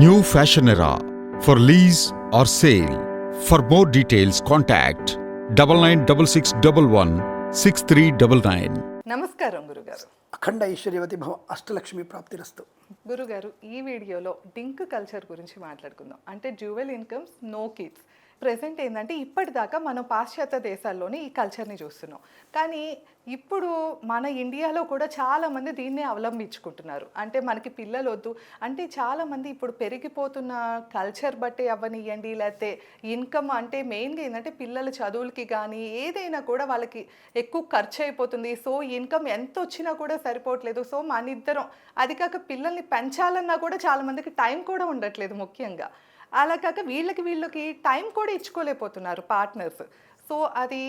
New fashion era for lease or sale for more details contact double nine double six double one six three double nine నమస్కారం గురుగారు. అఖండ ఐశ్వర్యవతి భవ అష్టలక్ష్మి ప్రాప్తి రస్తు గురుగారు ఈ వీడియోలో డింక్ కల్చర్ గురించి మాట్లాడుకుందాం. అంటే dual incomes no kids. Present ఏంటంటే ఇప్పటిదాకా మనం పాశ్చాత్య దేశాల్లోనే ఈ కల్చర్ని చూస్తున్నాం. కానీ ఇప్పుడు మన ఇండియాలో కూడా చాలామంది దీన్నే అవలంబించుకుంటున్నారు. అంటే మనకి పిల్లలు వద్దు అంటే చాలామంది ఇప్పుడు పెరిగిపోతున్న కల్చర్ బట్టి అవ్వనియండి లేకపోతే ఇన్కమ్ అంటే మెయిన్గా ఏంటంటే పిల్లల చదువులకి కానీ ఏదైనా కూడా వాళ్ళకి ఎక్కువ ఖర్చు అయిపోతుంది సో ఇన్కమ్ ఎంత వచ్చినా కూడా సరిపోవట్లేదు. సో మన ఇద్దరం అది కాక పిల్లల్ని పెంచాలన్నా కూడా చాలా మందికి టైం కూడా ఉండట్లేదు ముఖ్యంగా. అలా కాక వీళ్ళకి వీళ్ళకి టైం కూడా ఇచ్చుకోలేకపోతున్నారు పార్ట్నర్స్. సో అది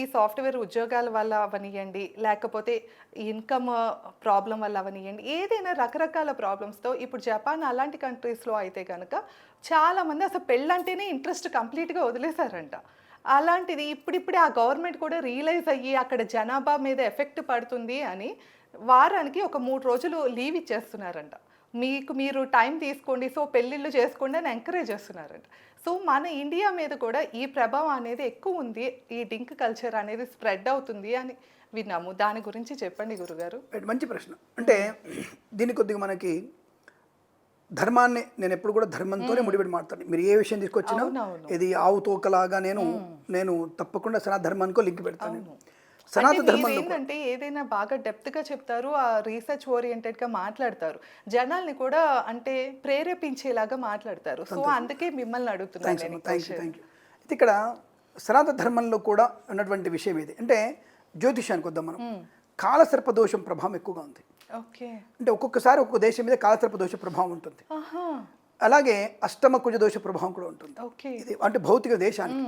ఈ సాఫ్ట్వేర్ ఉద్యోగాల వల్ల అవనియండి లేకపోతే ఇన్కమ్ ప్రాబ్లం వల్ల అవనియండి ఏదైనా రకరకాల ప్రాబ్లమ్స్తో ఇప్పుడు జపాన్ అలాంటి కంట్రీస్లో అయితే కనుక చాలామంది అసలు పెళ్ళంటేనే ఇంట్రెస్ట్ కంప్లీట్గా వదిలేశారంట. అలాంటిది ఇప్పుడిప్పుడే ఆ గవర్నమెంట్ కూడా రియలైజ్ అయ్యి అక్కడ జనాభా మీద ఎఫెక్ట్ పడుతుంది అని వారానికి ఒక మూడు రోజులు లీవ్ ఇచ్చేస్తున్నారంట. మీకు మీరు టైం తీసుకోండి సో పెళ్ళిళ్ళు చేసుకోండి అని ఎంకరేజ్ చేస్తున్నారంట. సో మన ఇండియా మీద కూడా ఈ ప్రభావం అనేది ఎక్కువ ఉంది. ఈ డింక్ కల్చర్ అనేది స్ప్రెడ్ అవుతుంది అని విన్నాము. దాని గురించి చెప్పండి గురుగారు. మంచి ప్రశ్న. అంటే దీని కొద్దిగా మనకి ధర్మాన్ని నేను ఎప్పుడు కూడా ధర్మంతోనే ముడిపెట్టి మాట్లాడతాను మీరు ఏ విషయం తీసుకొచ్చినా. ఇది ఆవు తోకలాగా నేను నేను తప్పకుండా సనాతన ధర్మానికో లింక్ పెడతాను సనాతన అంటే ధర్మంలో ఏంటంటే ఏదైనా బాగా డెప్త్గా చెప్తారు ఆ రీసెర్చ్ ఓరియంటెడ్గా మాట్లాడతారు. జనాల్ని కూడా అంటే ప్రేరేపించేలాగా మాట్లాడతారు. సో అందుకే మిమ్మల్ని అడుగుతున్నాను అయితే ఇక్కడ సనాతన ధర్మంలో కూడా ఉన్నటువంటి విషయం ఇది అంటే జ్యోతిషానికి వద్దాం మనం. కాలసర్ప దోషం ప్రభావం ఎక్కువగా ఉంది. ఓకే. అంటే ఒక్కొక్కసారి ఒక్కొక్క దేశం మీద కాలసర్ప దోష ప్రభావం ఉంటుంది. అలాగే అష్టమ కుజ దోష ప్రభావం కూడా ఉంటుంది. ఓకే. ఇది అంటే భౌతిక దేశానికి.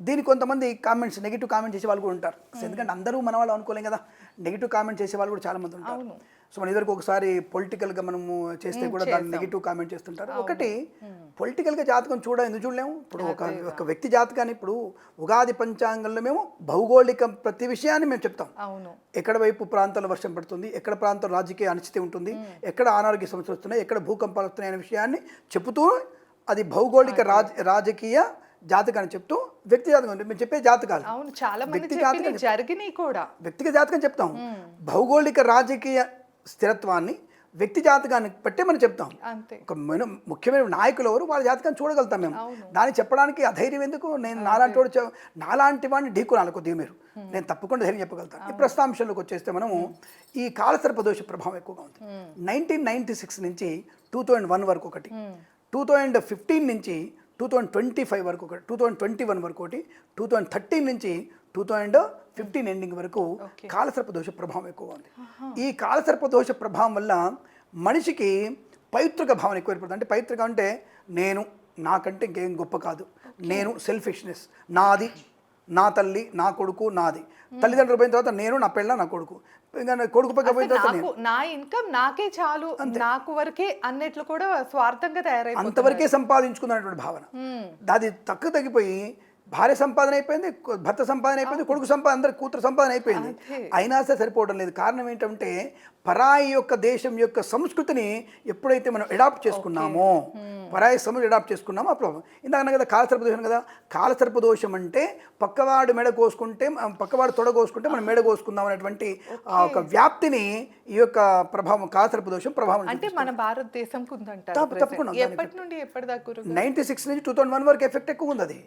దీని కొంతమంది కామెంట్స్ నెగిటివ్ కామెంట్ చేసే వాళ్ళు కూడా ఉంటారు. ఎందుకంటే అందరూ మన వాళ్ళు అనుకోలేం కదా. నెగిటివ్ కామెంట్ చేసే వాళ్ళు కూడా చాలా మంది ఉంటారు. సో మన ఇదివరకు ఒకసారి పొలిటికల్గా మనము చేస్తే కూడా దాన్ని నెగిటివ్ కామెంట్ చేస్తుంటారు. ఒకటి పొలిటికల్గా జాతకం చూడ ఎందుకు చూడలేము? ఇప్పుడు ఒక ఒక వ్యక్తి జాతకాన్ని ఇప్పుడు ఉగాది పంచాంగంలో మేము భౌగోళిక ప్రతి విషయాన్ని మేము చెప్తాం. ఎక్కడ వైపు ప్రాంతాల్లో వర్షం పడుతుంది ఎక్కడ ప్రాంతం రాజకీయ అనిశ్చితి ఉంటుంది ఎక్కడ అనారోగ్య సమస్యలు వస్తున్నాయి ఎక్కడ భూకంపాలు వస్తున్నాయి అనే విషయాన్ని చెబుతూ అది భౌగోళిక రాజ రాజకీయ జాతకాన్ని చెప్తూ వ్యక్తి జాతకం అంటే మేము చెప్పే జాతకాలు. అవును చాలా వ్యక్తి జాతకం జరిగినాయి కూడా. వ్యక్తిగత జాతకం చెప్తాం. భౌగోళిక రాజకీయ స్థిరత్వాన్ని వ్యక్తి జాతకాన్ని బట్టే మనం చెప్తాం. ఒక మెను- ముఖ్యమైన నాయకులు ఎవరు వాళ్ళ జాతకాన్ని చూడగలుగుతాం మేము. దాన్ని చెప్పడానికి అధైర్యం ఎందుకు? నేను నాలాంటి వాడు నాలాంటి వాడిని ఢీకునాలి కొద్దిగా మీరు. నేను తప్పకుండా ధైర్యం చెప్పగలుగుతాను. ఈ ప్రస్తాంశంలోకి వచ్చేస్తే మనము ఈ కాలసర్ప దోష ప్రభావం ఎక్కువగా ఉంది. నైన్టీన్ నైన్టీ సిక్స్ నుంచి టూ థౌజండ్ వన్ వరకు ఒకటి. టూ థౌజండ్ ఫిఫ్టీన్ నుంచి టూ థౌజండ్ ట్వంటీ ఫైవ్ వరకు ఒకటి టూ థౌజండ్ ట్వంటీ వన్ వరకు ఒకటి టూ థౌజండ్ థర్టీన్ నుంచి టూ థౌజండ్ ఫిఫ్టీన్ ఎండింగ్ వరకు కాలసర్ప దోష ప్రభావం ఎక్కువగా ఉంది. ఈ కాలసర్ప దోష ప్రభావం వల్ల మనిషికి పైతృక భావన ఎక్కువ ఏర్పడుతుంది. అంటే పైతృక అంటే నేను నాకంటే ఇంకేం గొప్ప కాదు. నేను సెల్ఫిష్నెస్ నాది నా తల్లి నా కొడుకు నాది. తల్లిదండ్రులు పోయిన తర్వాత నేను నా పిల్ల నా కొడుకు. ఇంకా కొడుకు పక్క పోయిన తర్వాత నేను. నాకు నా ఇన్కమ్ నాకే చాలు. నాకు వరకే అన్నట్లు కూడా స్వార్థంగా తయారైపోతుంది అంతవరకే సంపాదించుకున్నటువంటి భావన. అది తక్కువ తగ్గిపోయి భార్య సంపాదన అయిపోయింది కొ- భర్త సంపాదన అయిపోయింది కొడుకు సంపాదన అందరి కూతురు సంపాదన అయిపోయింది. అయినా సరే సరిపోవడం లేదు. కారణం ఏంటంటే పరాయి యొక్క దేశం యొక్క సంస్కృతిని ఎప్పుడైతే మనం అడాప్ట్ చేసుకున్నామో పరాయి సంస్కృతి అడాప్ట్ చేసుకున్నామో అప్పుడు ఇందాక కదా కాలసర్ప దోషం కదా. కాలసర్ప దోషం అంటే పక్కవాడు మెడ కోసుకుంటే పక్కవాడు తొడ కోసుకుంటే మనం మెడ కోసుకుందాం అనేటువంటి ఆ ఒక వ్యాప్తిని ఈ యొక్క ప్రభావం కాలసర్ప దోషం ప్రభావం అంటే మన present. తప్పకుండా నైన్టీ సిక్స్ నుంచి టూ థౌసండ్ వన్ వరకు ఎఫెక్ట్ ఎక్కువ ఉంది అది.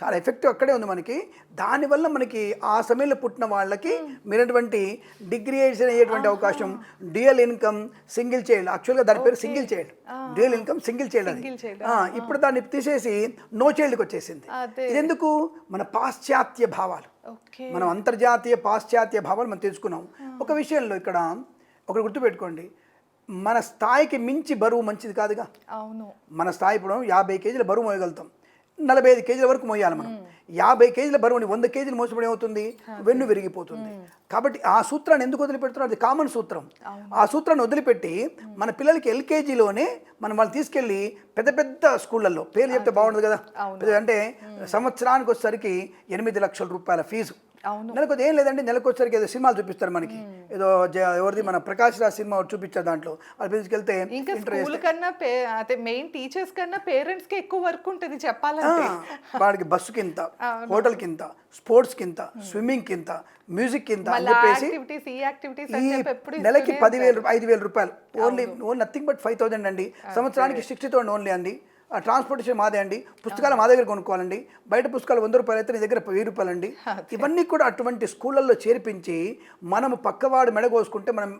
చాలా ఎఫెక్టివ్ అక్కడే ఉంది మనకి. దానివల్ల మనకి ఆ సమయంలో పుట్టిన వాళ్ళకి మీరటువంటి డిగ్రీ అయ్యేటువంటి అవకాశం డ్యూయల్ ఇన్కమ్ సింగిల్ చైల్డ్ యాక్చువల్గా దాని పేరు single child dual income single child అది. ఆ, ఇప్పుడు దాన్ని తీసేసి నో చైల్డ్కి వచ్చేసింది. అదే. ఇది ఎందుకు? మన పాశ్చాత్య భావాలు. మనం అంతర్జాతీయ పాశ్చాత్య భావాలు మనం తెలుసుకున్నాం. ఒక విషయంలో ఇక్కడ ఒకటి గుర్తుపెట్టుకోండి. మన స్థాయికి మించి బరువు మంచిది కాదుగా. అవును. మన స్థాయి ఇప్పుడు యాభై కేజీల బరువు మోయగలుగుతాం. నలభై ఐదు కేజీల వరకు మోయాలి మనం. యాభై కేజీల బరువుని వంద కేజీలు మోసపడి ఏమవుతుంది? వెన్ను విరిగిపోతుంది. కాబట్టి ఆ సూత్రాన్ని ఎందుకు వదిలిపెడుతున్నారు? అది కామన్ సూత్రం. ఆ సూత్రాన్ని వదిలిపెట్టి మన పిల్లలకి ఎల్కేజీలోనే మనం వాళ్ళు తీసుకెళ్ళి పెద్ద పెద్ద స్కూళ్ళల్లో పేర్లు చెప్తే బాగుండదు కదా? అంటే సంవత్సరానికి వచ్చేసరికి ఎనిమిది లక్షల రూపాయల ఫీజు. నెలకు ఏం లేదండి నెలకు వచ్చరికి ఏదో సినిమాలు చూపిస్తారు మనకి. ఏదో ఎవరిది మన ప్రకాష్ రాజ్ సినిమా చూపించారు దాంట్లో. అది తీసుకెళ్తే ఇంకా స్కూల్ కన్నా అదే మెయిన్ టీచర్స్ కన్నా పేరెంట్స్కి ఎక్కువ వర్క్ ఉంటుంది చెప్పాలంటే. వాడికి బస్సు కింత హోటల్ కింత స్పోర్ట్స్ కింత స్విమ్మింగ్ కింత మ్యూజిక్ మళ్ళీ చెప్పేసి నెలకి పదివేలు ఐదు వేలు రూపాయలు. Only own nothing but five thousand అండి. సంవత్సరానికి సిక్స్టీ థౌసండ్ ఓన్లీ అండి. ట్రాన్స్పోర్టేషన్ మాదే అండి. పుస్తకాలు మా దగ్గర కొనుక్కోవాలండి. బయట పుస్తకాలు వంద రూపాయలు అయితే నీ దగ్గర వెయ్యి రూపాయలు అండి ఇవన్నీ కూడా అటువంటి స్కూళ్ళల్లో చేర్పించి మనము పక్కవాడు మెడగోసుకుంటే మనం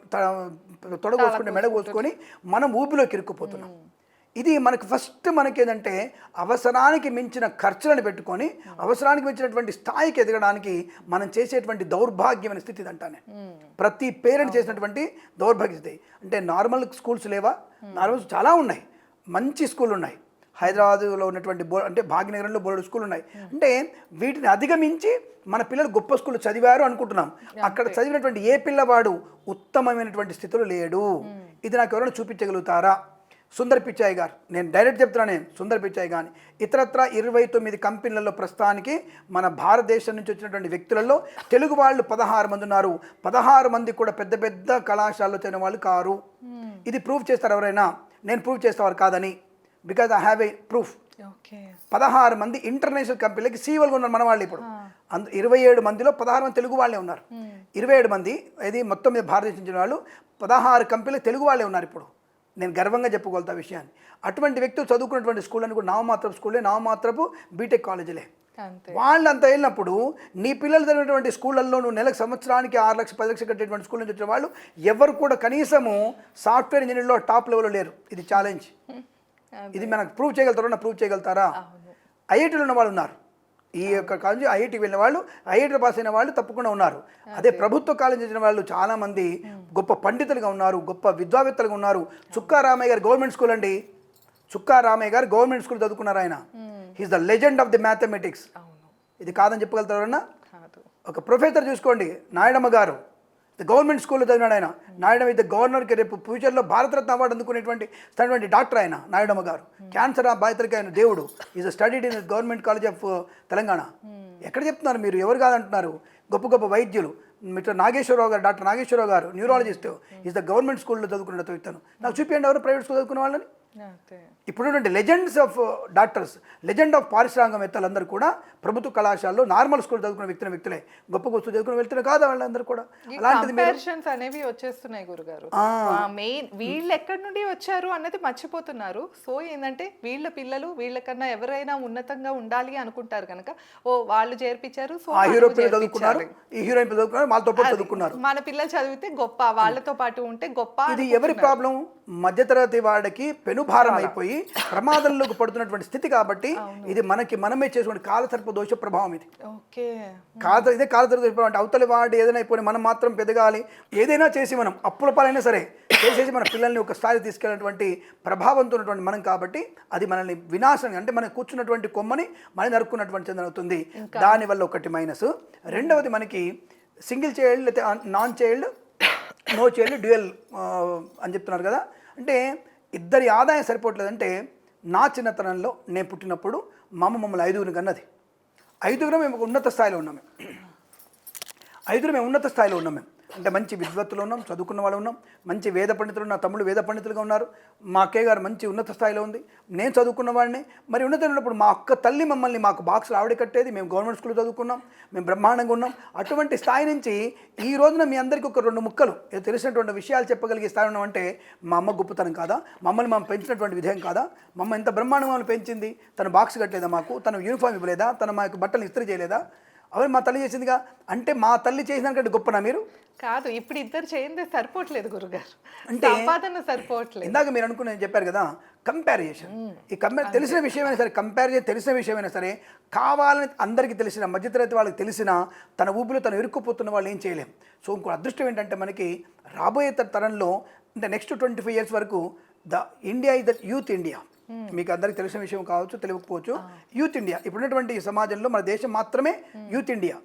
తొడగోసుకుంటే మెడగోసుకొని మనం ఊపిలోకి ఇరుక్కుపోతున్నాం. ఇది మనకు ఫస్ట్ మనకి ఏంటంటే అవసరానికి మించిన ఖర్చులను పెట్టుకొని అవసరానికి మించినటువంటి స్థాయికి ఎదగడానికి మనం చేసేటువంటి దౌర్భాగ్యమైన స్థితి ఇదంటానే ప్రతి పేరెంట్ చేసినటువంటి దౌర్భాగ్య స్థితి. అంటే నార్మల్ స్కూల్స్ లేవా? నార్మల్ చాలా ఉన్నాయి. మంచి స్కూల్ ఉన్నాయి. హైదరాబాద్లో ఉన్నటువంటి బో అంటే భాగ్యనగరంలో బోర్డు స్కూల్ ఉన్నాయి. అంటే వీటిని అధిగమించి మన పిల్లలు గొప్ప స్కూల్ చదివారు అనుకుంటున్నాం. అక్కడ చదివినటువంటి ఏ పిల్లవాడు ఉత్తమమైనటువంటి స్థితిలో లేడు. ఇది నాకు ఎవరైనా చూపించగలుగుతారా? సుందర్ పిచ్చాయి గారు. నేను డైరెక్ట్ చెప్తున్నా నేను సుందర్ పిచ్చాయి కానీ ఇతరత్ర ఇరవై తొమ్మిది కంపెనీలలో ప్రస్తుతానికి మన భారతదేశం నుంచి వచ్చినటువంటి వ్యక్తులలో తెలుగు వాళ్ళు పదహారు మంది ఉన్నారు. పదహారు మంది కూడా పెద్ద పెద్ద కళాశాలలో చదివిన వాళ్ళు కారు. ఇది ప్రూవ్ చేస్తారు ఎవరైనా. నేను ప్రూవ్ చేసేవారు కాదని. Because I have a proof పదహారు మంది ఇంటర్నేషనల్ కంపెనీలకి సీవల్గా ఉన్నారు మన వాళ్ళు ఇప్పుడు. అందు ఇరవై ఏడు మందిలో పదహారు మంది తెలుగు వాళ్ళే ఉన్నారు. ఇరవై ఏడు మంది ఇది మొత్తం మీద భారతదేశం వాళ్ళు పదహారు కంపెనీలు తెలుగు వాళ్ళే ఉన్నారు ఇప్పుడు. నేను గర్వంగా చెప్పుకోగలుగుతా ఆ విషయాన్ని. అటువంటి వ్యక్తులు చదువుకున్నటువంటి స్కూల్ అని కూడా నామమాత్రపు స్కూలే నామమాత్రపు బీటెక్ కాలేజీలే అంతే. వాళ్ళంతా వెళ్ళినప్పుడు నీ పిల్లలు చదివినటువంటి స్కూళ్ళల్లో నువ్వు నెలకు సంవత్సరానికి ఆరు లక్షలు పది లక్షలు కట్టేటువంటి స్కూల్ నుంచి వచ్చిన వాళ్ళు ఎవరు కూడా కనీసము సాఫ్ట్వేర్ ఇంజనీర్లో టాప్ లెవెల్లో లేరు. ఇది ఛాలెంజ్ ఇది మనకు ప్రూవ్ చేయగలుగుతారా ప్రూవ్ చేయగలుగుతారా? ఐఐటీలో ఉన్న వాళ్ళు ఉన్నారు. ఈ యొక్క కాలేజీ ఐఐటికి వెళ్ళిన వాళ్ళు ఐఐటీ పాస్ అయిన వాళ్ళు తప్పకుండా ఉన్నారు. అదే. ప్రభుత్వ కాలేజీ చదివిన వాళ్ళు చాలా మంది గొప్ప పండితులుగా ఉన్నారు గొప్ప విద్వావేత్తలుగా ఉన్నారు. చుక్కా రామయ్య గారు గవర్నమెంట్ స్కూల్ అండి. చుక్కా రామయ్య గారు గవర్నమెంట్ స్కూల్ చదువుకున్నారు ఆయన. He's the legend of the mathematics ఇది కాదని చెప్పగలుగుతారన్నా ఒక ప్రొఫెసర్ చూసుకోండి నాయుడమ్మ గారు. గవర్నమెంట్ స్కూల్లో చదివినాడు ఆయన. నాయుడమ్మ ఇది గవర్నర్కి రేపు ఫ్యూచర్లో భారతరత్న అవార్డు అందుకునేటువంటి స్థానటువంటి డాక్టర్ ఆయన నాయుడమ్మ గారు. క్యాన్సర్ బాధితులకి ఆయన దేవుడు. Is studied in government college of Telangana. ఎక్కడ చెప్తున్నారు మీరు? ఎవరు కాదంటున్నారు? గొప్ప గొప్ప వైద్యులు. మిస్టర్ నాగేశ్వరరావు గారు డాక్టర్ నాగేశ్వరరావు గారు న్యూరాలజిస్ట్. ఈజ్ ద గవర్నమెంట్ స్కూల్లో చదువుకున్న వ్యక్తులు నాకు చూపించండి ఎవరు ప్రైవేట్ స్కూల్ చదువుకున్న వాళ్ళని? ఇప్పుడున్నటువంటి legends of doctors legend of పారిశ్రామికవేత్తలందరూ కూడా ప్రభుత్వ కళాశాలలో నార్మల్ స్కూల్ చదువుకున్న వ్యక్తుల వ్యక్తులే. గొప్ప గొప్ప చదువుకున్న వ్యక్తులు కాదా వాళ్ళందరూ కూడా. అలాంటిది కంపారిజన్స్ అనేవి వచ్చేస్తున్నాయి గురుగారు. మెయిన్ వీళ్ళు ఎక్కడి నుండి వచ్చారు అన్నది మర్చిపోతున్నారు. సో ఏంటంటే వీళ్ళ పిల్లలు వీళ్ళకన్నా ఎవరైనా ఉన్నతంగా ఉండాలి అనుకుంటారు కనుక ఓ వాళ్ళు చేర్పించారు సో హీరో పిల్లలు చదువుకున్నారు. ఈ హీరోయిన్ చదువుకున్నారు వాళ్ళతో పాటు చదువుకున్నారు. మన పిల్లలు చదివితే గొప్ప వాళ్ళతో పాటు ఉంటే గొప్ప ఇది ఎవరి ప్రాబ్లం మధ్యతరగతి వాడికి పెనుభారం అయిపోయి ప్రమాదంలోకి పడుతున్నటువంటి స్థితి కాబట్టి ఇది మనకి మనమే చేసుకునే కాలసర్ప దోష ప్రభావం ఇది. ఓకే. కాదు ఇదే కాలతర దోషం అంటే అవతలి వాడు ఏదైనా అయిపోయి మనం మాత్రం పెదగాలి. ఏదైనా చేసి మనం అప్పుల పాలైనా సరే చేసేసి మన పిల్లల్ని ఒక స్థాయి తీసుకెళ్ళినటువంటి ప్రభావంతో ఉన్నటువంటి మనం కాబట్టి అది మనల్ని వినాశనం అంటే మనం కూర్చున్నటువంటి కొమ్మని మనం నరుక్కున్నటువంటి చెందిన అవుతుంది. దానివల్ల ఒకటి మైనస్. రెండవది మనకి సింగిల్ చైల్డ్ లేకపోతే నాన్ చైల్డ్ నో చేయండి డ్యూయల్ అని చెప్తున్నారు కదా. అంటే ఇద్దరి ఆదాయం సరిపోవట్లేదంటే నా చిన్నతనంలో నేను పుట్టినప్పుడు మా అమ్మ మమ్మల్ని ఐదుగురిని కన్నది. ఐదుగురు మేము ఉన్నత స్థాయిలో ఉన్నాం మేము. ఐదుగురు మేము ఉన్నత స్థాయిలో ఉన్నాం మేము. అంటే మంచి విద్వత్తులు ఉన్నాం చదువుకున్న వాళ్ళు ఉన్నాం మంచి వేద పండితులు నా తమ్ముడు వేద పండితులుగా ఉన్నారు. మా అక్కయ్య గారు మంచి ఉన్నత స్థాయిలో ఉంది. నేను చదువుకున్న వాడిని మరి ఉన్నత ఉన్నప్పుడు మా అక్క తల్లి మమ్మల్ని మాకు బాక్సులు ఆవిడ కట్టేది. మేము గవర్నమెంట్ స్కూల్ చదువుకున్నాం మేము బ్రహ్మాండంగా ఉన్నాం. అటువంటి స్థాయి నుంచి ఈ రోజున మీ అందరికీ ఒక రెండు ముక్కలు ఏదో తెలిసినటువంటి విషయాలు చెప్పగలిగే స్థాయి ఉన్నామంటే మా అమ్మ గొప్పతనం కాదా? మమ్మల్ని మనం పెంచినటువంటి విధేయం కాదా? మమ్మ ఎంత బ్రహ్మాండంగా పెంచింది? తన బాక్స్ కట్టలేదా మాకు? తన యూనిఫామ్ ఇవ్వలేదా? తన మాకు బట్టలు ఇస్త్రీ చేయలేదా? అవన్నీ మా తల్లి చేసిందిగా? అంటే మా తల్లి చేసినాకంటే గొప్పనా మీరు? కాదు ఇప్పుడు ఇద్దరు చేయందే సరిపోవట్లేదు గురుగారు. అంటే- సంపాదన సరిపోవట్లేదు. ఇందాక మీరు అనుకున్న చెప్పారు కదా కంపారిజేషన్ ఈ కంపేర్ తెలిసిన విషయమైనా సరే కంపారిజన్ తెలిసిన విషయమైనా సరే కావాలని అందరికీ తెలిసిన మధ్యతరగతి వాళ్ళకి తెలిసిన తన ఊపిలో తను ఇరుక్కుపోతున్న వాళ్ళు ఏం చేయలేం. సో ఇంకో అదృష్టం ఏంటంటే మనకి రాబోయే తరంలో అంటే నెక్స్ట్ ట్వంటీ ఫైవ్ ఇయర్స్ వరకు the India is the youth India మీకు అందరికీ తెలిసిన విషయం కావచ్చు తెలియకపోవచ్చు. యూత్ ఇండియా ఇప్పుడున్నటువంటి సమాజంలో మన దేశం మాత్రమే యూత్ ఇండియా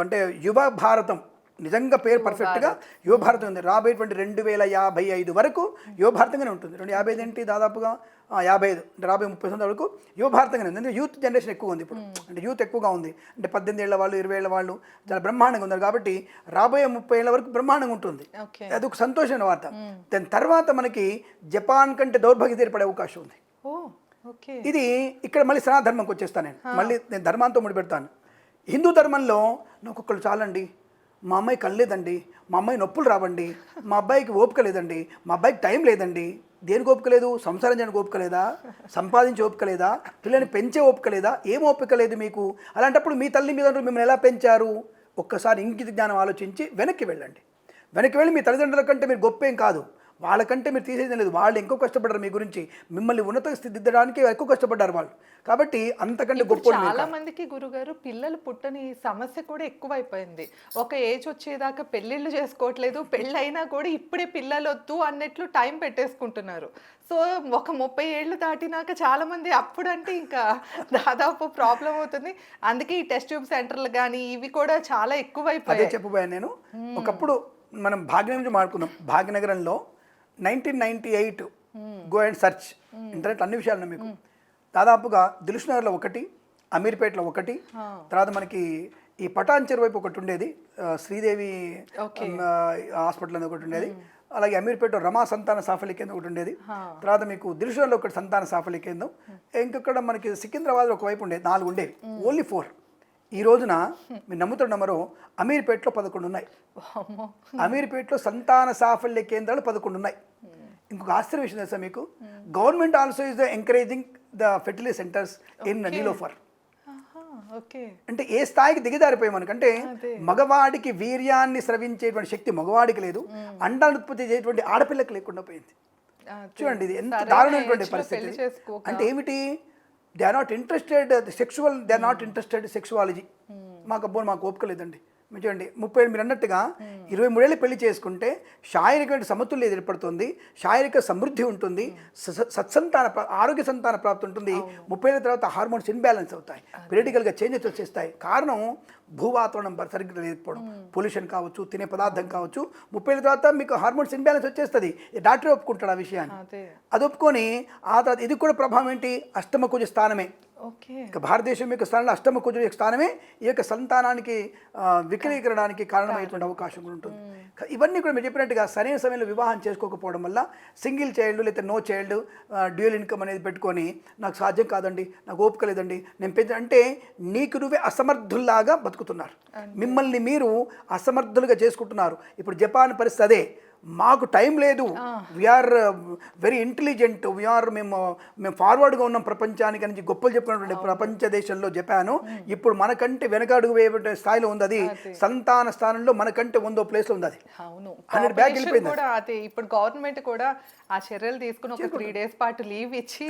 అంటే యువ భారతం. నిజంగా పేరు పర్ఫెక్ట్గా యువభారతం ఉంది. రాబోయేటువంటి రెండు వేల యాభై ఐదు వరకు యువభారతంగానే ఉంటుంది. రెండు యాభై ఐదు ఏంటి? దాదాపుగా యాభై ఐదు అంటే రాబోయే ముప్పై సంవత్సరాల వరకు యువభారతంగానే ఉంది. అంటే యూత్ జనరేషన్ ఎక్కువ ఉంది ఇప్పుడు. అంటే యూత్ ఎక్కువగా ఉంది. అంటే పద్దెనిమిది ఏళ్ళ వాళ్ళు ఇరవై ఏళ్ళ వాళ్ళు చాలా బ్రహ్మాండంగా ఉన్నారు కాబట్టి రాబోయే ముప్పై ఏళ్ళ వరకు బ్రహ్మాండంగా ఉంటుంది. అది ఒక సంతోషమైన వార్త. దాని తర్వాత మనకి జపాన్ కంటే దౌర్భాగ్యత ఏర్పడే అవకాశం ఉంది. ఇది ఇక్కడ మళ్ళీ సనాతన ధర్మంకి వచ్చేస్తాను నేను. మళ్ళీ నేను ధర్మాంతో ముడిపెడతాను. హిందూ ధర్మంలో నాకు ఒక్కళ్ళు చాలండి. మా అమ్మాయి కళ్ళేదండి మా అమ్మాయి నొప్పులు రావండి. మా అబ్బాయికి ఓపిక లేదండి. మా అబ్బాయికి టైం లేదండి. దేనికి ఓపిక లేదు? సంసారం చేయడానికి ఓపిక లేదా? సంపాదించే ఓపిక లేదా? పిల్లల్ని పెంచే ఓపిక లేదా? ఏం ఓపిక లేదు మీకు? అలాంటప్పుడు మీ తల్లి మీద మిమ్మల్ని ఎలా పెంచారు? ఒక్కసారి ఇంకిత జ్ఞానం ఆలోచించి వెనక్కి వెళ్ళండి. వెనక్కి వెళ్ళి మీ తల్లిదండ్రుల కంటే మీరు గొప్ప ఏం కాదు. వాళ్ళకంటే మీరు తీసేది లేదు. వాళ్ళు ఎక్కువ కష్టపడ్డారు మీ గురించి. మిమ్మల్ని ఉన్నత స్థితి దిద్దడానికి ఎక్కువ కష్టపడ్డారు వాళ్ళు. కాబట్టి అంతకంటే గొప్ప చాలా మందికి గురుగారు పిల్లలు పుట్టని సమస్య కూడా ఎక్కువైపోయింది. ఒక ఏజ్ వచ్చేదాకా పెళ్ళిళ్ళు చేసుకోవట్లేదు. పెళ్ళైనా కూడా ఇప్పుడే పిల్లలు వద్దు అన్నట్లు టైం పెట్టేసుకుంటున్నారు. సో ఒక ముప్పై ఏళ్ళు దాటినాక చాలా మంది అప్పుడంటే ఇంకా దాదాపు ప్రాబ్లం అవుతుంది. అందుకే ఈ టెస్ట్ ట్యూబ్ సెంటర్లు కానీ ఇవి కూడా చాలా ఎక్కువైపోయాయి. చెప్పబోయాను నేను. ఒకప్పుడు మనం భాగ్యనగరం నుంచి మాట్లాడుకుందాం భాగ్యనగరంలో nineteen ninety eight go and search internet అన్ని విషయాలు ఉన్నాయి మీకు. దాదాపుగా దిలుష్ నగర్లో ఒకటి అమీర్పేటలో ఒకటి తర్వాత మనకి ఈ పటాన్చెరు వైపు ఒకటి ఉండేది శ్రీదేవి హాస్పిటల్ అనేది ఒకటి ఉండేది. అలాగే అమీర్పేట రమా సంతాన సాఫల్య కేంద్రం ఒకటి ఉండేది. తర్వాత మీకు దిల్షులో ఒకటి సంతాన సాఫల్య కేంద్రం. ఇంకొకటి మనకి సికింద్రాబాద్ ఒకవైపు ఉండేది నాలుగు ఉండేవి. ఓన్లీ ఫోర్ ఈ రోజున మీరు నమ్ముతున్న నెంబరు అమీర్పేటలో పదకొండు ఉన్నాయి. అమీర్పేటలో సంతాన సాఫల్య కేంద్రాలు పదకొండు ఉన్నాయి. ఇంకొక ఆశ్చర్య విషయం తెలుసా మీకు? Government also is the encouraging the fertility centers in Niloufer అంటే ఏ స్థాయికి దిగజారిపోయాయి మనకంటే. మగవాడికి వీర్యాన్ని స్రవించేటువంటి శక్తి మగవాడికి లేదు. అండాన్ని ఉత్పత్తి చేసేటువంటి ఆడపిల్లకి లేకుండా పోయింది. చూడండి ఇది ఎంత దారుణమైనటువంటి పరిస్థితి. అంటే ఏమిటి? They are not interested sexual they are not interested sexology మాకు అబ్బో మాకు ఓపిక లేదండి. మీరు చూడండి ముప్పై ఏడు మీరు అన్నట్టుగా ఇరవై మూడేళ్ళు పెళ్ళి చేసుకుంటే శారీరకమైన సమతుల్యత ఏర్పడుతుంది. శారీరక సమృద్ధి ఉంటుంది. స- సత్సంతాన ఆరోగ్య సంతాన ప్రాప్తి ఉంటుంది. ముప్పై ఏళ్ళ తర్వాత హార్మోన్స్ ఇన్బ్యాలెన్స్ అవుతాయి. పీరియడికల్గా చేంజెస్ వచ్చేస్తాయి. కారణం భూవాతావరణం సరిగ్గా లేకపోవడం. పొల్యూషన్ కావచ్చు తినే పదార్థం కావచ్చు. ముప్పై ఏళ్ళ తర్వాత మీకు హార్మోన్స్ ఇన్బ్యాలెన్స్ వచ్చేస్తుంది. డాక్టర్ ఒప్పుకుంటాడు ఆ విషయాన్ని. అదే ఒప్పుకొని ఆ తర్వాత ఇది కూడా ప్రభావం ఏంటి? అష్టమ కుజ స్థానమే. ఇక భారతదేశం యొక్క స్థానంలో అష్టమ కుజ యొక్క స్థానమే ఈ యొక్క సంతానానికి ఆ, వికలీకరణానికి కారణమయ్యేటువంటి అవకాశం కూడా ఉంటుంది. ఇవన్నీ కూడా మీరు చెప్పినట్టుగా సరైన సమయంలో వివాహం చేసుకోకపోవడం వల్ల సింగిల్ చైల్డ్ లేకపోతే నో చైల్డ్ డ్యూయల్ ఇన్కమ్ అనేది పెట్టుకొని నాకు సాధ్యం కాదండి నాకు ఓపిక లేదండి నేను పెద్ద అంటే నీకు నువ్వే అసమర్థుల్లాగా బతుకుతున్నారు. మిమ్మల్ని మీరు అసమర్థులుగా చేసుకుంటున్నారు. ఇప్పుడు జపాన్ పరిస్థితి అదే. మాకు టైం లేదు. వీఆర్ వెరీ ఇంటెలిజెంట్ వీఆర్ మేము మేము ఫార్వర్డ్గా ఉన్నాం ప్రపంచానికి నుంచి గొప్పలు చెప్పినటువంటి ప్రపంచ దేశంలో జపాను ఇప్పుడు మనకంటే వెనకడుగు వేయబడే స్థాయిలో ఉంది అది. సంతాన స్థానంలో మనకంటే వందో ప్లేస్లో ఉంది అది అవును. హండ్రెడ్ బ్యాక్ వెళ్ళిపోయింది. ఇప్పుడు గవర్నమెంట్ కూడా ఆ చర్యలు తీసుకుని ఒక త్రీ డేస్ పాటు లీవ్ ఇచ్చి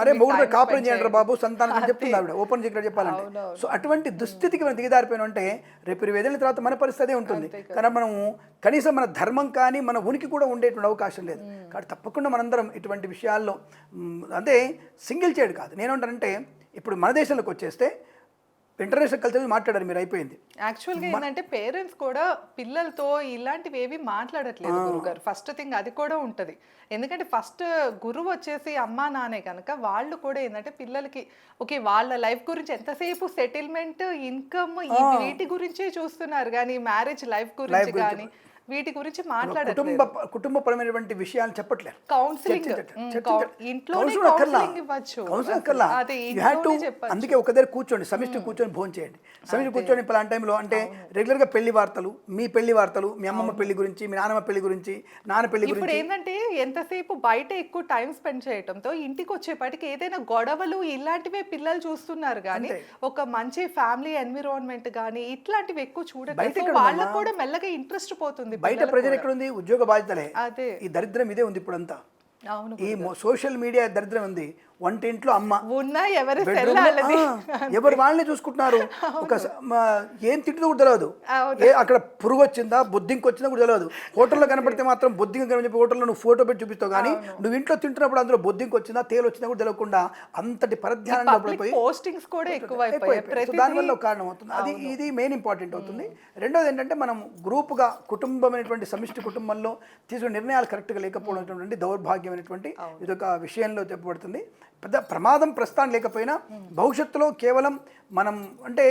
మరే time కాపురం చేయండి చేయండి. బాబు సంతానం అని చెప్తుంది ఆవిడ. ఓపెన్ సీక్రెట్ చెప్పాలంటే. సో అటువంటి దుస్థితికి మనం దిగదారిపోయిన అంటే రేపు ఇరవై తర్వాత మన పరిస్థితి ఉంటుంది. కానీ మనం కనీసం మన ధర్మం కానీ మన ఉనికి కూడా ఉండేటువంటి అవకాశం లేదు. కాబట్టి తప్పకుండా మనందరం ఇటువంటి విషయాల్లో అంటే సింగిల్ చైల్డ్ కాదు. నేనేమంటానంటే ఇప్పుడు మన దేశంలోకి వచ్చేస్తే ఇంటర్నేషనల్ కల్చర్ మాట్లాడారు మీరు అయిపోయింది. యాక్చువల్గా ఏంటంటే పేరెంట్స్ కూడా పిల్లలతో ఇలాంటివి ఏవి మాట్లాడట్లేదు గురుగారు. ఫస్ట్ థింగ్ అది కూడా ఉంటుంది. ఎందుకంటే ఫస్ట్ గురువు వచ్చేసి అమ్మా నానే కనుక వాళ్ళు కూడా ఏంటంటే పిల్లలకి ఓకే వాళ్ళ లైఫ్ గురించి ఎంతసేపు సెటిల్మెంట్ ఇన్కమ్ ఈ వీటి గురించే చూస్తున్నారు. కానీ మ్యారేజ్ లైఫ్ గురించి కానీ వీటి గురించి మాట్లాడట్లేదు. కుటుంబ కుటుంబపరమైనటువంటి విషయాలు చెప్పట్లేరు కౌన్సిలింగ్ ఇంట్లోనే కౌన్సిలింగ్ ఇవ్వచ్చు. కౌన్సిలింగ్ అందుకే ఒక దగ్గర కూర్చోండి సమిష్టి కూర్చొని భోజనం చేయండి. సమిష్టి కూర్చొని పలాంటి టైంలో అంటే రెగ్యులర్గా పెళ్ళి వార్తలు మీ పెళ్ళి వార్తలు మీ అమ్మమ్మ పెళ్ళి గురించి మీ నాన్నమ్మ పెళ్ళి గురించి నాన్న పెళ్ళి ఇప్పుడు ఏంటంటే ఎంతసేపు బయట ఎక్కువ టైం స్పెండ్ చేయటంతో ఇంటికి వచ్చేపాటికి ఏదైనా గొడవలు ఇలాంటివే పిల్లలు చూస్తున్నారు కానీ ఒక మంచి ఫ్యామిలీ ఎన్విరాన్మెంట్ కానీ ఇట్లాంటివి ఎక్కువ చూడట్లేదు. వాళ్ళకు? కూడా మెల్లగా ఇంట్రెస్ట్ పోతుంది. బయట ప్రజలు కూడా. ఎక్కడ ఉంది ఉద్యోగ బాధ్యతలే. ఈ దరిద్రం ఇదే ఉంది ఇప్పుడంతా. ఈ సోషల్ మీడియా దరిద్రం ఉంది. వంటింట్లో అమ్మ. ఉన్నా ఎవరి వాళ్ళని చూసుకుంటున్నారు. ఒక ఏం తింటుందో కూడా తెలియదు అక్కడ పురుగు వచ్చిందా బొద్దింకి వచ్చిందా కూడా తెలియదు హోటల్లో కనపడితే మాత్రం బొద్దింక కనపడి చెప్పి హోటల్లో నువ్వు ఫోటో పెట్టి చూపిస్తావు కానీ నువ్వు ఇంట్లో తింటున్నప్పుడు అందులో బొద్దింకి వచ్చిందా తేలు వచ్చిందా కూడా తెలియకుండా అంతటి పరధ్యానం పోస్టింగ్స్ కూడా దానివల్ల కారణం అవుతుంది. అది ఇది మెయిన్ ఇంపార్టెంట్ అవుతుంది. రెండోది ఏంటంటే మనం గ్రూప్గా కుటుంబమైనటువంటి సమిష్టి కుటుంబంలో తీసుకునే నిర్ణయాలు కరెక్ట్గా లేకపోవడం అనేటువంటి దౌర్భాగ్యమైనటువంటి ఇది ఒక విషయంలో చెప్పబడుతుంది. పెద్ద ప్రమాదం ప్రస్థానం లేకపోయినా భవిష్యత్తులో కేవలం మనం అంటే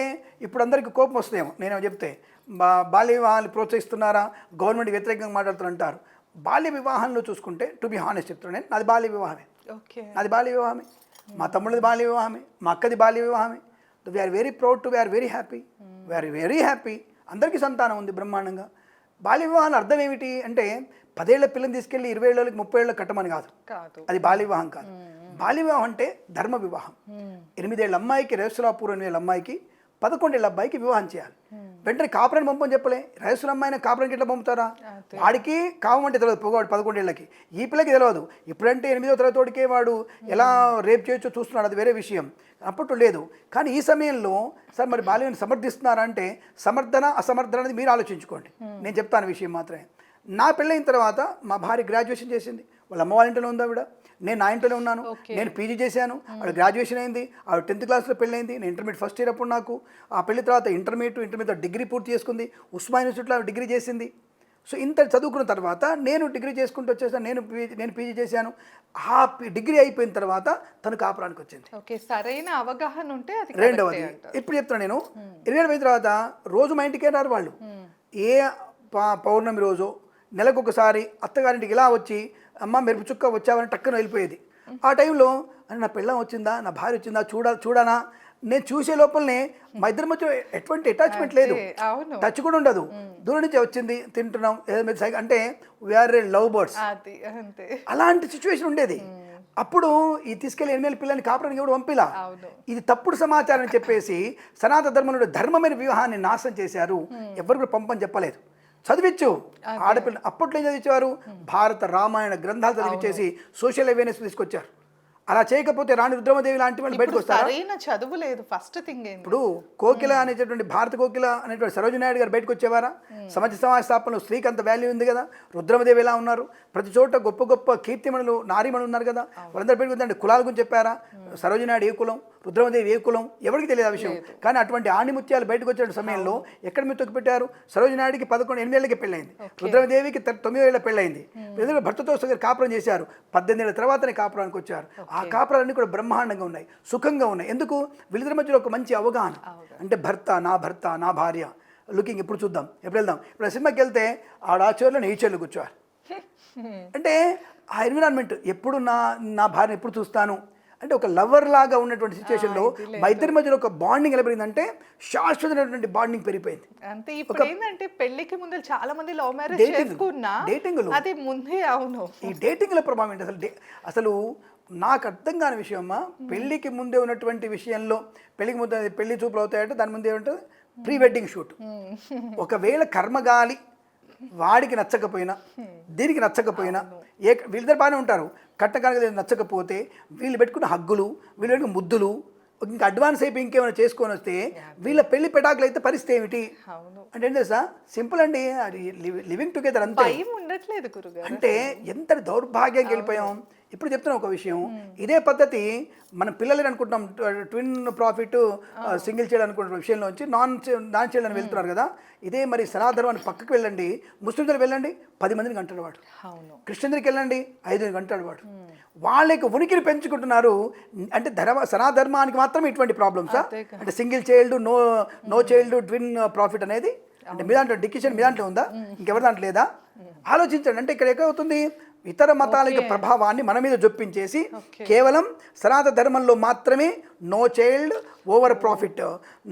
ఇప్పుడు అందరికీ కోపం వస్తాయేమో నేనేమో చెప్తే. బా బాల్య వివాహాలు ప్రోత్సహిస్తున్నారా? గవర్నమెంట్ వ్యతిరేకంగా మాట్లాడుతున్నారు అంటారు బాల్య వివాహంలో చూసుకుంటే టు బి హానెస్ట్ చెప్తున్నాను నేను నాది బాల్య వివాహమే. ఓకే. నాది బాల్య వివాహమే. మా తమ్ముడిది బాల్య వివాహమే. మా అక్కది బాల్య వివాహమే. We are very proud to we are very happy we are very happy అందరికీ సంతానం ఉంది బ్రహ్మాండంగా. బాల్య వివాహాల అర్థం ఏమిటి అంటే పదేళ్ళ పిల్లని తీసుకెళ్ళి ఇరవై ఏళ్ళకి ముప్పై ఏళ్ళకి కట్టమని కాదు. అది బాల్య వివాహం కాదు. బాల్య వివాహం అంటే ధర్మ వివాహం. ఎనిమిదేళ్ళ అమ్మాయికి రేసులాపూర్ ఎనిమిదేళ్ళ అమ్మాయికి పదకొండేళ్ళ అబ్బాయికి వివాహం చేయాలి. వెంటనే కాపురాన్ని పంపని చెప్పలే. రేసుల అమ్మాయిని కాపురానికి ఎట్లా పంపుతారా? వాడికి కావమంటే తెలియదు పొగవాడు పదకొండేళ్ళకి. ఈ పిల్లకి తెలియదు ఇప్పుడంటే ఎనిమిదో తరగతికే వాడు ఎలా రేప్ చేయొచ్చో చూస్తున్నాడు అది వేరే విషయం. అప్పట్లో లేదు. కానీ ఈ సమయంలో సార్ మరి బాల్యాన్ని సమర్థిస్తున్నారా? అంటే సమర్థన అసమర్థన అనేది మీరు ఆలోచించుకోండి. నేను చెప్తాను విషయం మాత్రమే. నా పెళ్ళైన తర్వాత మా భార్య గ్రాడ్యుయేషన్ చేసింది. వాళ్ళ అమ్మ వాళ్ళ ఇంట్లోనే ఉంది ఆవిడ. నేను నా ఇంట్లోనే ఉన్నాను. నేను పీజీ చేశాను. ఆవిడ గ్రాడ్యుయేషన్ అయింది. ఆవిడ టెన్త్ క్లాస్లో పెళ్ళైంది. నేను ఇంటర్మీడియట్ ఫస్ట్ ఇయర్ అప్పుడు నాకు. ఆ పెళ్ళి తర్వాత ఇంటర్మీడియట్ ఇంటర్మీడియట్ డిగ్రీ పూర్తి చేసుకుంది. ఉస్మా యూనివర్సిటీలో డిగ్రీ చేసింది. సో ఇంత చదువుకున్న తర్వాత నేను డిగ్రీ చేసుకుంటూ వచ్చేసాను నేను నేను పీజీ చేశాను. ఆ డిగ్రీ అయిపోయిన తర్వాత తను కాపురానికి వచ్చింది. ఓకే. సరైన అవగాహన ఉంటే అది రెండవది. ఇప్పుడు చెప్తున్నా నేను. ఇరవై అయిన తర్వాత రోజు మా ఇంటికే రారు వాళ్ళు. ఏ పౌర్ణమి రోజు నెలకు ఒకసారి అత్తగారింటికి ఇలా వచ్చి అమ్మ మెరుపు చుక్క వచ్చావని టక్కున వెళ్ళిపోయేది. ఆ టైంలో అని నా పెళ్ళం వచ్చిందా? నా భార్య వచ్చిందా? చూడ చూడనా? నేను చూసే లోపలనే మా ఇద్దరి మధ్య ఎటువంటి అటాచ్మెంట్ లేదు. టచ్ కూడా ఉండదు. దూరం నుంచి వచ్చింది తింటున్నాం ఏదో మీద సైగ- అంటే వీఆర్ లవ్ బర్డ్స్ అలాంటి సిచ్యువేషన్ ఉండేది. అప్పుడు ఈ తీసుకెళ్ళి ఎనిమిది పిల్లల్ని కాపురానికి ఎవడు పంపిలా? ఇది తప్పుడు సమాచారం చెప్పేసి సనాతన ధర్మంలో ధర్మమైన వివాహాన్ని నాశనం చేశారు. ఎవరు కూడా పంపని చెప్పలేదు. చదివించు. ఆడపిల్ల అప్పట్లో ఏం చదివించేవారు? భారత రామాయణ గ్రంథాలు చదివించేసి సోషల్ అవేర్నెస్ తీసుకొచ్చారు. అలా చేయకపోతే రాణి రుద్రమదేవి లాంటి వాళ్ళు బయటకు వస్తారు? చదువు లేదు. ఫస్ట్ థింగ్ ఇప్పుడు కోకిల అనేటటువంటి భారత కోకిల అనేటువంటి సరోజిని నాయుడు గారు బయటకు వచ్చేవారా? సమాజ సమాజ స్థాపనలో స్త్రీకి అంత వాల్యూ ఉంది కదా? రుద్రమదేవి ఎలా ఉన్నారు? ప్రతి చోట గొప్ప గొప్ప కీర్తిమణులు నారీమణులు ఉన్నారు కదా? వాళ్ళందరూ బయటకు కులాల గురించి చెప్పారా? సరోజిని నాయుడు ఏ కులం? రుద్రమదేవి ఏ కులం? ఎవరికి తెలియదు ఆ విషయం. కానీ అటువంటి ఆణిముత్యాలు బయటకు వచ్చే సమయంలో ఎక్కడ మీరు తొక్కిపెట్టారు? సరోజిని నాయుడికి పదకొండు ఎనిమిదేళ్ళకి పెళ్ళైంది రుద్రమదేవికి తొమ్మిది ఏళ్ళ పెళ్ళైంది ఎందుకంటే భర్తతో కాపురం చేశారు. పద్దెనిమిది ఏళ్ళ తర్వాతనే కాపురానికి వచ్చారు. ఆ కాపురాలన్నీ కూడా బ్రహ్మాండంగా ఉన్నాయి. సుఖంగా ఉన్నాయి. ఎందుకు? వీళ్ళిద్దరి మధ్యలో ఒక మంచి అవగాహన. అంటే భర్త నా భర్త నా భార్య. లుకింగ్ ఎప్పుడు చూద్దాం? ఎప్పుడు వెళ్దాం? ఇప్పుడు సినిమాకి వెళ్తే ఆడ ఆ చైర్లో ఈ చైర్లో కూర్చోవాలి. అంటే ఆ ఎన్విరాన్మెంట్ ఎప్పుడు నా నా భార్యను ఎప్పుడు చూస్తాను? అంటే ఒక లవర్ లాగా ఉన్నటువంటి సిచ్యువేషన్లో మా ఇద్దరి మధ్యలో ఒక బాండింగ్ ఎలా పెరిగిందంటే శాశ్వతమైనటువంటి బాండింగ్ పెరిగిపోయింది. అంతే ఇప్పుడు ఏంటంటే పెళ్ళికి ముందు చాలా మంది లవ్ మ్యారేజ్. చేసుకున్నా లో. అది ముందే అవును. ఈ డేటింగ్ల ప్రభావం ఏంటి? అసలు అసలు నాకు అర్థం కాని విషయం అమ్మా పెళ్ళికి ముందే ఉన్నటువంటి విషయంలో పెళ్ళికి ముందు పెళ్ళి చూపులు అవుతాయంటే దాని ముందు ఏమంటుంది? ప్రీ వెడ్డింగ్ షూట్ ఒకవేళ కర్మగాలి వాడికి నచ్చకపోయినా దీనికి నచ్చకపోయినా ఏ వీళ్ళిద్దరు బాగానే ఉంటారు. కట్టకానికి నచ్చకపోతే వీళ్ళు పెట్టుకున్న హగ్గులు వీళ్ళు పెట్టుకున్న ముద్దులు ఇంకా అడ్వాన్స్ అయిపోయి ఇంకేమైనా చేసుకొని వస్తే వీళ్ళ పెళ్ళి పెటాకులు అయితే పరిస్థితి ఏమిటి? అంటే ఏం తెలుసా? సింపుల్ అండి అది లివింగ్ టుగెదర్ అంతే. అంటే ఎంత దౌర్భాగ్యంకి వెళ్ళిపోయాం? ఇప్పుడు చెప్తున్నా ఒక విషయం. ఇదే పద్ధతి మనం పిల్లలని అనుకుంటున్నాం ట్విన్ ప్రాఫిట్ సింగిల్ చైల్డ్ అనుకుంటున్న విషయంలో వచ్చి నాన్ నాన్ చైల్డ్ అని వెళ్తున్నారు కదా. ఇదే మరి సనాధర్మాన్ని పక్కకి వెళ్ళండి. ముస్లింలకు వెళ్ళండి పది మందిని కంటాడు వాడు. క్రిస్టియన్కి వెళ్ళండి ఐదుగురు కంటాడు వాడు. వాళ్ళకి ఉనికిని పెంచుకుంటున్నారు. అంటే ధర్మ సనాధర్మానికి మాత్రమే ఇటువంటి ప్రాబ్లమ్సా. అంటే single child no no child twin profit అనేది? అంటే మీ దాంట్లో డిక్కిషన్ మీ దాంట్లో ఉందా? ఇంకెవరి దాంట్లో లేదా? ఆలోచించండి. అంటే ఇక్కడ ఎక్కడవుతుంది ఇతర మతాల యొక్క ప్రభావాన్ని మన మీద జొప్పించేసి కేవలం సనాతన ధర్మంలో మాత్రమే no child over profit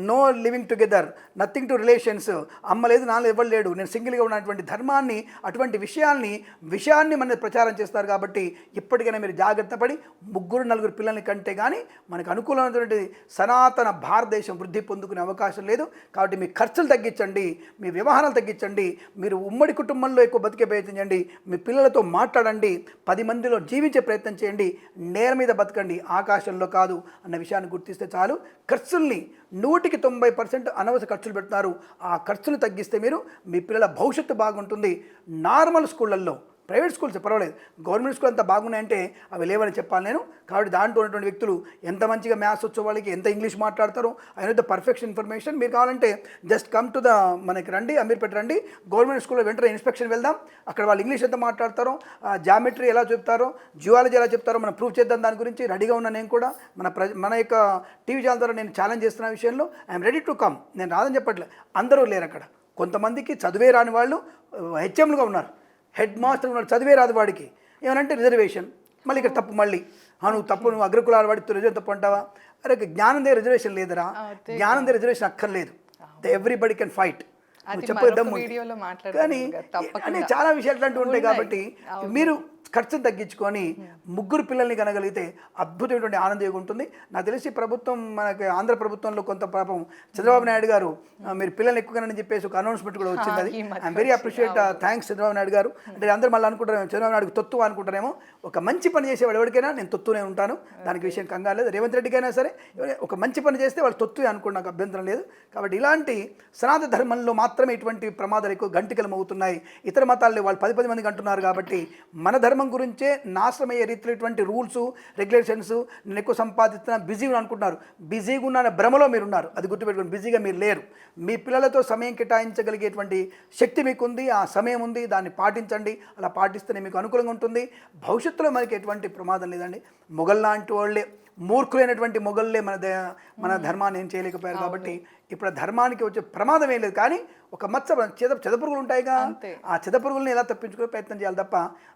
no living together nothing to relations. అమ్మ లేదు నాన్న ఎవరు లేడు. నేను సింగిల్గా ఉన్నటువంటి ధర్మాన్ని అటువంటి విషయాల్ని విషయాన్ని మన ప్రచారం చేస్తారు కాబట్టి ఇప్పటికైనా మీరు జాగ్రత్త పడి ముగ్గురు నలుగురు పిల్లల్ని కంటే కానీ మనకు అనుకూలమైనటువంటి సనాతన భారతదేశం వృద్ధి పొందుకునే అవకాశం లేదు. కాబట్టి మీ ఖర్చులు తగ్గించండి మీ వ్యవహారాలు తగ్గించండి మీరు ఉమ్మడి కుటుంబంలో ఎక్కువ బతికే ప్రయత్నం చేయండి మీ పిల్లలతో మాట్లాడండి పది మందిలో జీవించే ప్రయత్నం చేయండి నేల మీద బతకండి. ఆకాశంలో కాదు అన్న విషయం విషయాన్ని గుర్తిస్తే చాలు. ఖర్చుల్ని నూటికి తొంభై పర్సెంట్ అనవసర ఖర్చులు పెడుతున్నారు. ఆ ఖర్చులు తగ్గిస్తే మీరు మీ పిల్లల భవిష్యత్తు బాగుంటుంది. నార్మల్ స్కూళ్ళల్లో ప్రైవేట్ స్కూల్స్ పర్వాలేదు. గవర్నమెంట్ స్కూల్ అంత బాగున్నాయంటే అవి లేవని చెప్పాలి నేను. కాబట్టి దాంట్లో ఉన్నటువంటి వ్యక్తులు ఎంత మంచిగా మ్యాథ్స్ వచ్చే వాళ్ళకి ఎంత ఇంగ్లీష్ మాట్లాడతారో ఆయన ద పర్ఫెక్షన్ ఇన్ఫర్మేషన్ మీరు కావాలంటే జస్ట్ కమ్ టు ద మనకి రండి అమీర్పేట రండి. గవర్నమెంట్ స్కూల్లో వెంటనే ఇన్స్పెక్షన్ వెళ్దాం. అక్కడ వాళ్ళు ఇంగ్లీష్ ఎంత మాట్లాడతారో జామెట్రీ ఎలా చెప్తారో జియాలజీ ఎలా చెప్తారో మనం ప్రూవ్ చేద్దాం దాని గురించి రెడీగా ఉన్నా నేను కూడా. మన ప్ర మన యొక్క టీవీ ఛానల్ ద్వారా నేను ఛాలెంజ్ చేస్తున్న విషయంలో ఐఎమ్ రెడీ టు కమ్. నేను రాదని చెప్పట్లే. అందరూ లేరు అక్కడ కొంతమందికి చదివే రాని వాళ్ళు హెచ్ఎంలుగా ఉన్నారు. హెడ్ మాస్టర్ ఉన్నాడు చదివే రాదు వాడికి. ఏమనంటే రిజర్వేషన్. మళ్ళీ ఇక్కడ తప్పు మళ్ళీ. నువ్వు తప్పు నువ్వు అగ్రకులాల వాడితో రిజర్వ్ తప్పు అంటావా? అరే జ్ఞానం దగ్గర రిజర్వేషన్ లేదురా. జ్ఞానం దగ్గర రిజర్వేషన్ అక్కర్లేదు. ఎవ్రీబడి కెన్ ఫైట్ అది చెప్పే మరొక దమ్ము. ఉంది. వీడియోలో మాట్లాడుకుందాం కానీ చాలా విషయాలు అట్లాంటివి ఉంటాయి. కాబట్టి మీరు ఖర్చును తగ్గించుకొని ముగ్గురు పిల్లల్ని కనగలిగితే అద్భుతమైనటువంటి ఆనందం ఉంటుంది. నాకు తెలిసి ప్రభుత్వం మనకి ఆంధ్ర ప్రభుత్వంలో కొంత పాపం చంద్రబాబు నాయుడు గారు మీరు పిల్లల్ని ఎక్కువగానని చెప్పేసి ఒక అనౌన్స్మెంట్ కూడా వచ్చింది అది. I'm very appreciate thanks Chandrababu Naidu garu. అంటే అందరూ మళ్ళీ అనుకుంటారు చంద్రబాబు నాయుడు తొత్తు అనుకుంటారేమో. ఒక మంచి పని చేసేవాడు ఎవరికైనా నేను తొత్తునే ఉంటాను. దానికి విషయం కంగారు లేదు. రేవంత్ రెడ్డికైనా సరే ఒక మంచి పని చేస్తే వాళ్ళు తొత్తు అనుకోండి నాకు అభ్యంతరం లేదు. కాబట్టి ఇలాంటి సనాతన ధర్మంలో మాత్రమే ఇటువంటి ప్రమాదాలు ఎక్కువ గంటికలం అవుతున్నాయి ఇతర మతాల్లో వాళ్ళు పది పది మందికి అంటున్నారు కాబట్టి మన ధర్మం గురించే నాశనం అయ్యే రీతిలో ఇటువంటి రూల్స్ రెగ్యులేషన్స్ నేను ఎక్కువ సంపాదిస్తున్నా బిజీగా అనుకుంటున్నారు. బిజీగా ఉన్న భ్రమలో మీరు ఉన్నారు అది గుర్తుపెట్టుకుని బిజీగా మీరు లేరు. మీ పిల్లలతో సమయం కేటాయించగలిగేటువంటి శక్తి మీకు ఉంది ఆ సమయం ఉంది దాన్ని పాటించండి. అలా పాటిస్తేనే మీకు అనుకూలంగా ఉంటుంది. భవిష్యత్తులో మనకి ఎటువంటి ప్రమాదం లేదండి. మొఘల్ లాంటి వాళ్ళే మూర్ఖులైనటువంటి మొఘల్లే మన ద మన ధర్మాన్ని ఏం చేయలేకపోయారు కాబట్టి ఇప్పుడు ధర్మానికి వచ్చే ప్రమాదం ఏం లేదు. కానీ ఒక మచ్చ చెద చెదపురుగులు ఉంటాయిగా. ఆ చెదపురుగుల్ని ఎలా తప్పించుకునే ప్రయత్నం చేయాలి తప్ప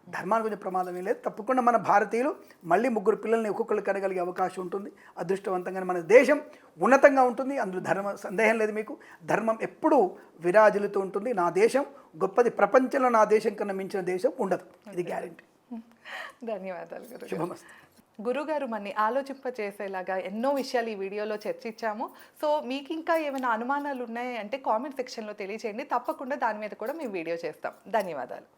ధర్మానికి కొంచెం ప్రమాదం ఏం లేదు. తప్పకుండా మన భారతీయులు మళ్ళీ ముగ్గురు పిల్లల్ని ఒక్కొక్కరు కనగలిగే అవకాశం ఉంటుంది. అదృష్టవంతంగా మన దేశం ఉన్నతంగా ఉంటుంది. అందులో ధర్మ సందేహం లేదు మీకు. ధర్మం ఎప్పుడూ విరాజిల్లుతూ ఉంటుంది. నా దేశం గొప్పది. ప్రపంచంలో నా దేశం కన్నా మించిన దేశం ఉండదు. ఇది గ్యారెంటీ. ధన్యవాదాలు శుభమస్తు. గురుగారు మన్ని ఆలోచింప చేసేలాగా ఎన్నో విషయాలు ఈ వీడియోలో చర్చించాము. సో మీకు ఇంకా ఏమైనా అనుమానాలు ఉన్నాయి అంటే కామెంట్ సెక్షన్లో తెలియచేయండి. తప్పకుండా దాని మీద కూడా మేము వీడియో చేస్తాం. ధన్యవాదాలు.